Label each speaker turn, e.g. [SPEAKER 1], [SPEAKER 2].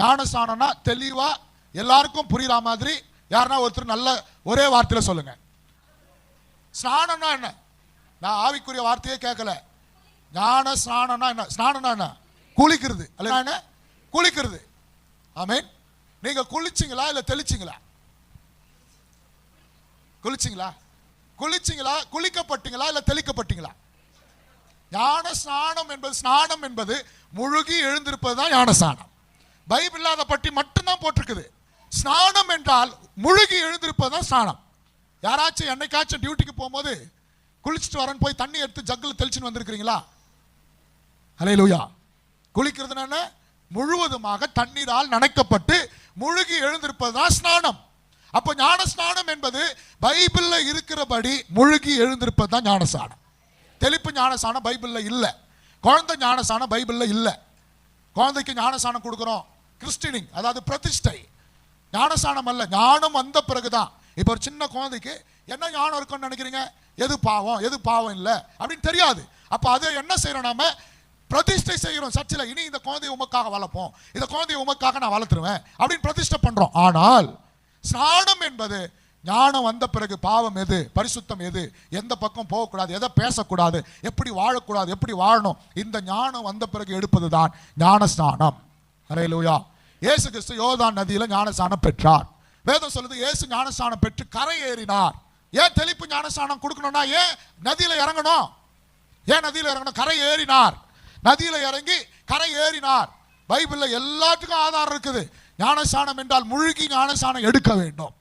[SPEAKER 1] ஞானஸ்தானம்னா தெளிவா எல்லாருக்கும் புரியுற மாதிரி. யாருன்னா ஒருத்தர் நல்ல ஒரே வார்த்தையில சொல்லுங்க. ஸ்நானம்னா என்ன? நான் ஆவிக்குரிய வார்த்தையே கேட்கல ஞான ஸ்நானம்னா என்ன? ஸ்நானம்னா என்ன? குளிக்கிறது. அல்ல என்ன? குளிக்கிறது. ஆமீன். நீங்க குளிச்சிங்களா இல்ல தெளிச்சிங்களா? குளிச்சிங்களா? குளிச்சிங்களா? குளிக்கப்பட்டீங்களா இல்ல தெளிக்கப்பட்டீங்களா? ஞான ஸ்நானம் என்பது ஸ்நானம் என்பது முழுகி எழுந்திருப்பது தான் ஞான ஸ்நானம் பைபிள் அதை பற்றி மட்டும்தான் போட்டிருக்குது. ஸ்நானம் என்றால் முழுகி எழுந்திருப்பது தான் ஸ்நானம். யாராச்சும் என்னைக்காச்சும் டியூட்டிக்கு போகும்போது குளிச்சுட்டு வரேன்னு போய் தண்ணி எடுத்து ஜக்கில் தெளிச்சுன்னு வந்திருக்கிறீங்களா? அலே லூயா குளிக்கிறதுனா முழுவதுமாக தண்ணீரால் நனைக்கப்பட்டு முழுகி எழுந்திருப்பது தான் ஸ்நானம். அப்போ ஞான ஸ்நானம் என்பது பைபிளில் இருக்கிறபடி முழுகி எழுந்திருப்பது தான் ஞானஸ்நானம். தெளிப்பு ஞானசானம் பைபிளில் இல்லை. குழந்தை ஞானசானம் பைபிளில் இல்லை. குழந்தைக்கு ஞானசானம் கொடுக்குறோம். கிறிஸ்டினிங் அதாவது பிரதிஷ்டை. ஞானசானம் அல்ல ஞானம் வந்த பிறகுதான். இப்போ ஒரு சின்ன குழந்தைக்கு என்ன ஞானம் இருக்கும்னு நினைக்கிறீங்க? எது பாவம் எது பாவம் இல்லை அப்படின்னு தெரியாது. அப்போ அதை என்ன செய்யறோம் நாம? பிரதிஷ்டை செய்கிறோம் சர்ச்சில் இனி இந்த குழந்தையை உமக்காக வளர்ப்போம். இந்த குழந்தையை உமக்காக நான் வளர்த்துருவேன் அப்படின்னு பிரதிஷ்டை பண்ணுறோம் ஆனால் ஸ்நானம் என்பது ஞானம் வந்த பிறகு பாவம் எது? பரிசுத்தம் எது? எந்த பக்கம் போகக்கூடாது? எதை பேசக்கூடாது? எப்படி வாழக்கூடாது? எப்படி வாழணும்? இந்த ஞானம் வந்த பிறகு எடுப்பது தான் ஞான ஸ்நானம் அரையிலூயா இயேசு கிறிஸ்து யோர்தான் நதியில் ஞானஸ்தானம் பெற்றார். வேதம் சொல்லுது இயேசு ஞானஸ்தானம் பெற்று கரை ஏறினார் ஏன் தெளிப்பு ஞானஸ்தானம் கொடுக்கணும்னா ஏன் நதியில் இறங்கணும்? ஏன் நதியில் இறங்கணும்? கரை ஏறினார் நதியில் இறங்கி கரை ஏறினார் பைபிளில் எல்லாத்துக்கும் ஆதாரம் இருக்குது. ஞானஸ்தானம் என்றால் முழுகி ஞானஸ்தானம் எடுக்க வேண்டும்.